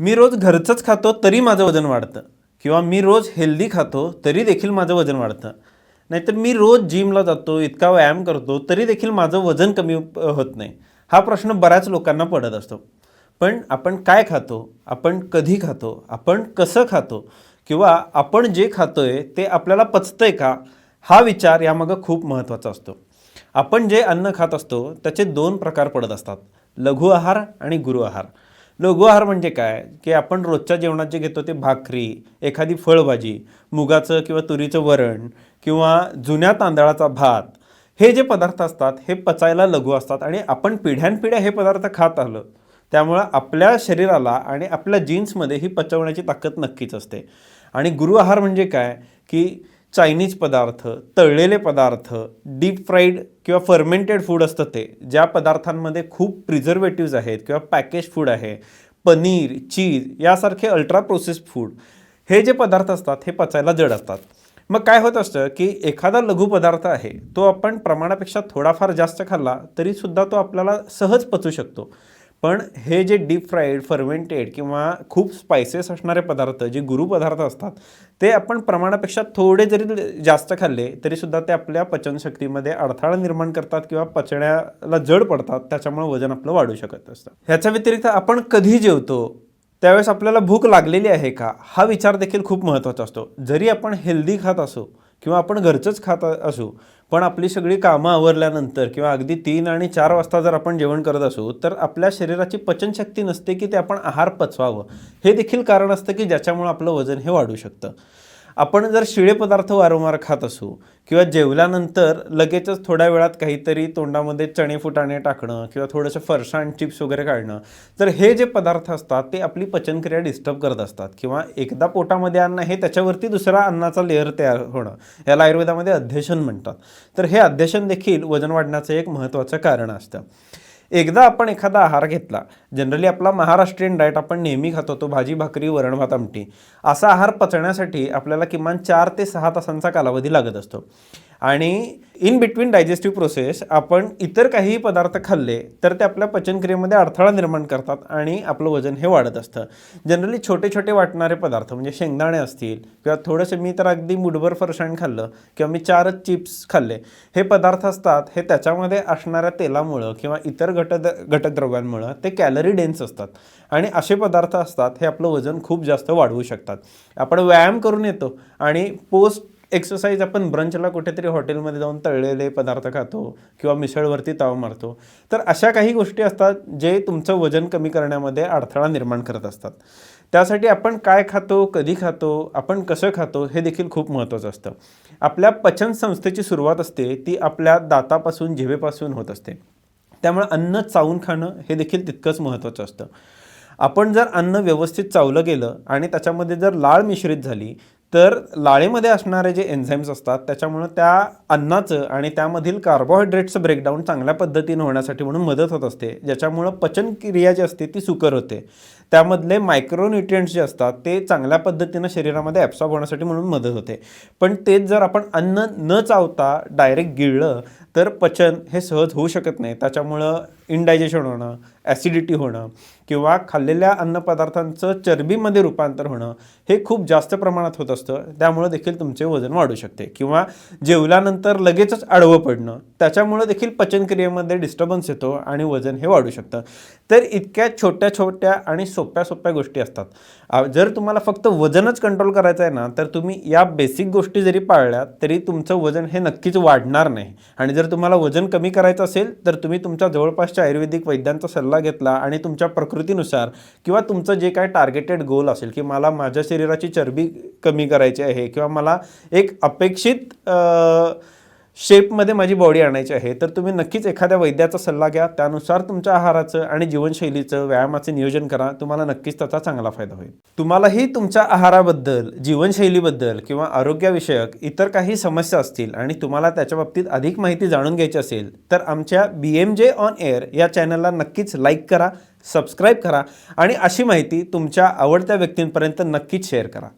मी रोज घरचंच खातो तरी माझं वजन वाढतं. किंवा मी रोज हेल्दी खातो तरी देखील माझं वजन वाढतं. नाहीतर मी रोज जिमला जातो इतका व्यायाम करतो तरी देखील माझं वजन कमी होत नाही. हा प्रश्न बऱ्याच लोकांना पडत असतो. पण आपण काय खातो? आपण कधी खातो? आपण कसं खातो? किंवा आपण जे खातो आहे ते आपल्याला पचतंय का? हा विचार यामागं खूप महत्त्वाचा असतो. आपण जे अन्न खात असतो त्याचे दोन प्रकार पडत असतात. लघु आहार आणि गुरु आहार. लघु आहार म्हणजे काय? की आपण रोजच्या जेवणात जे घेतो ते भाकरी एखादी फळभाजी मुगाचं किंवा तुरीचं वरण किंवा जुन्या तांदळाचा भात हे जे पदार्थ असतात हे पचायला लघु असतात आणि आपण पिढ्यानपिढ्या हे पदार्थ खात आलो. त्यामुळं आपल्या शरीराला आणि आपल्या जीन्समध्ये ही पचवण्याची ताकद नक्कीच असते. आणि गुरु आहार म्हणजे काय? की चायनीज पदार्थ तळलेले पदार्थ डीप फ्राईड किंवा फर्मेंटेड फूड असतं ते ज्या पदार्थांमध्ये खूप प्रिझर्वेटिव्ज आहेत किंवा पॅकेज फूड आहे. पनीर चीज यासारखे अल्ट्रा प्रोसेस्ड फूड हे जे पदार्थ असतात हे पचायला जड असतात. मग काय होत असतं की एखादा लघु पदार्थ आहे तो आपण प्रमाणापेक्षा थोडाफार जास्त खाल्ला तरीसुद्धा तो आपल्याला सहज पचू शकतो. पण हे जे डीप फ्राईड फर्मेंटेड किंवा खूप स्पायसेस असणारे पदार्थ जे गुरु पदार्थ असतात ते आपण प्रमाणापेक्षा थोडे जरी जास्त खाल्ले तरीसुद्धा ते आपल्या पचनशक्तीमध्ये अडथळा निर्माण करतात किंवा पचण्याला जड पडतात त्याच्यामुळे वजन आपलं वाढू शकत असतं ह्याच्या व्यतिरिक्त आपण कधी जेवतो त्यावेळेस आपल्याला भूक लागलेली आहे का हा विचार देखील खूप महत्त्वाचा असतो. जरी आपण हेल्दी खात असो किंवा आपण घरचंच खात असू पण आपली सगळी कामं आवरल्यानंतर किंवा अगदी तीन आणि चार वाजता जर आपण जेवण करत असू तर आपल्या शरीराची पचनशक्ती नसते की ते आपण आहार पचवावं. हे देखील कारण असतं की ज्याच्यामुळं आपलं वजन हे वाढू शकतं. आपण जर शिळे पदार्थ वारंवार खात असू किंवा जेवल्यानंतर लगेचच थोड्या वेळात काहीतरी तोंडामध्ये चणे फुटाणे टाकणं किंवा थोडंसं फरसाण चिप्स वगैरे काढणं तर हे जे पदार्थ असतात ते आपली पचनक्रिया डिस्टर्ब करत असतात. किंवा एकदा पोटामध्ये अन्न हे त्याच्यावरती दुसरा अन्नाचा लेअर तयार होणं याला आयुर्वेदामध्ये अध्यशन म्हणतात. तर हे अध्यशन देखील वजन वाढण्याचं एक महत्त्वाचं कारण असतं. एकदा आपण एखादा आहार घेतला जनरली आपला महाराष्ट्रीयन डाएट आपण नेहमी खातो तो भाजी भाकरी वरण भात आमटी. असा आहार पचण्यासाठी आपल्याला किमान चार ते सहा तासांचा कालावधी लागत असतो. आणि इन बिटवीन डायजेस्टिव्ह प्रोसेस आपण इतर काहीही पदार्थ खाल्ले तर ते आपल्या पचनक्रियेमध्ये अडथळा निर्माण करतात आणि आपलं वजन हे वाढत असतं. जनरली छोटे छोटे वाटणारे पदार्थ म्हणजे शेंगदाणे असतील किंवा थोडंसं मी तर अगदी मुठभर फरसाण खाल्लं किंवा मी चारच चिप्स खाल्ले हे पदार्थ असतात हे त्याच्यामध्ये असणाऱ्या तेलामुळं किंवा इतर घट घटद्रव्यांमुळं ते कॅलरी डेन्स असतात. आणि असे पदार्थ असतात हे आपलं वजन खूप जास्त वाढवू शकतात. आपण व्यायाम करून येतो आणि पोस्ट एक्सरसाइज आपण ब्रंचला कुठेतरी हॉटेलमध्ये जाऊन तळलेले पदार्थ खातो किंवा मिसळवरती ताव मारतो. तर अशा काही गोष्टी असतात जे तुमचं वजन कमी करण्यामध्ये अडथळा निर्माण करत असतात. त्यासाठी आपण काय खातो कधी खातो आपण कसं खातो हे देखील खूप महत्त्वाचं असतं. आपल्या पचन संस्थेची सुरुवात असते ती आपल्या दातापासून जिभेपासून होत असते. त्यामुळे अन्न चावून खाणं हे देखील तितकंच महत्त्वाचं असतं. आपण जर अन्न व्यवस्थित चावलं गेलं आणि त्याच्यामध्ये जर लाळ मिश्रित झाली तर लाळेमध्ये असणारे जे एन्झाईम्स असतात त्याच्यामुळं त्या अन्नाचं आणि त्यामधील कार्बोहायड्रेटचं ब्रेकडाऊन चांगल्या पद्धतीनं होण्यासाठी म्हणून मदत होत असते. ज्याच्यामुळं पचनक्रिया जी असते ती सुकर होते. त्यामधले मायक्रोन्युट्रियंट्स जे असतात ते चांगल्या पद्धतीनं शरीरामध्ये ॲब्सॉर्ब होण्यासाठी म्हणून मदत होते. पण तेच जर आपण अन्न न चावता डायरेक्ट गिळलं तर पचन हे सहज होऊ शकत नाही. त्याच्यामुळं इनडायजेशन होणं ॲसिडिटी होणं किंवा खाल्लेल्या अन्नपदार्थांचं चरबीमध्ये रूपांतर होणं हे खूप जास्त प्रमाणात होत असतं. त्यामुळं देखील तुमचे वजन वाढू शकते किंवा जेवल्यानंतर लगेचच आडवं पडणं. त्याच्यामुळं देखील पचनक्रियेमध्ये डिस्टर्बन्स येतो आणि वजन हे वाढू शकतं. तर इतक्या छोट्या छोट्या आणि सोप्या सोप्या गोष्टी असतात. जर तुम्हाला फक्त वजनच कंट्रोल करायचं आहे ना तर तुम्ही या बेसिक गोष्टी जरी पाळल्या तरी तुमचं वजन हे नक्कीच वाढणार नाही. आणि जर तुम्हाला वजन कमी करायचं असेल तर तुम्ही तुमच्या जवळपासच्या आयुर्वेदिक वैद्यांचा सल्ला घेतला आणि तुमच्या प्रकृतीनुसार किंवा तुमचं जे काय टार्गेटेड गोल असेल की मला माझ्या शरीराची चरबी कमी करायची आहे किंवा मला एक अपेक्षित शेपमध्ये माझी बॉडी आणायची आहे तर तुम्ही नक्कीच एखाद्या वैद्याचा सल्ला घ्या. त्यानुसार तुमच्या आहाराचं आणि जीवनशैलीचं व्यायामाचं नियोजन करा. तुम्हाला नक्कीच त्याचा चांगला फायदा होईल. तुम्हालाही तुमच्या आहाराबद्दल जीवनशैलीबद्दल किंवा आरोग्यविषयक इतर काही समस्या असतील आणि तुम्हाला त्याच्या बाबतीत अधिक माहिती जाणून घ्यायची असेल तर आमच्या B M J on air या चॅनलला नक्कीच लाईक करा सबस्क्राईब करा आणि अशी माहिती तुमच्या आवडत्या व्यक्तींपर्यंत नक्कीच शेअर करा.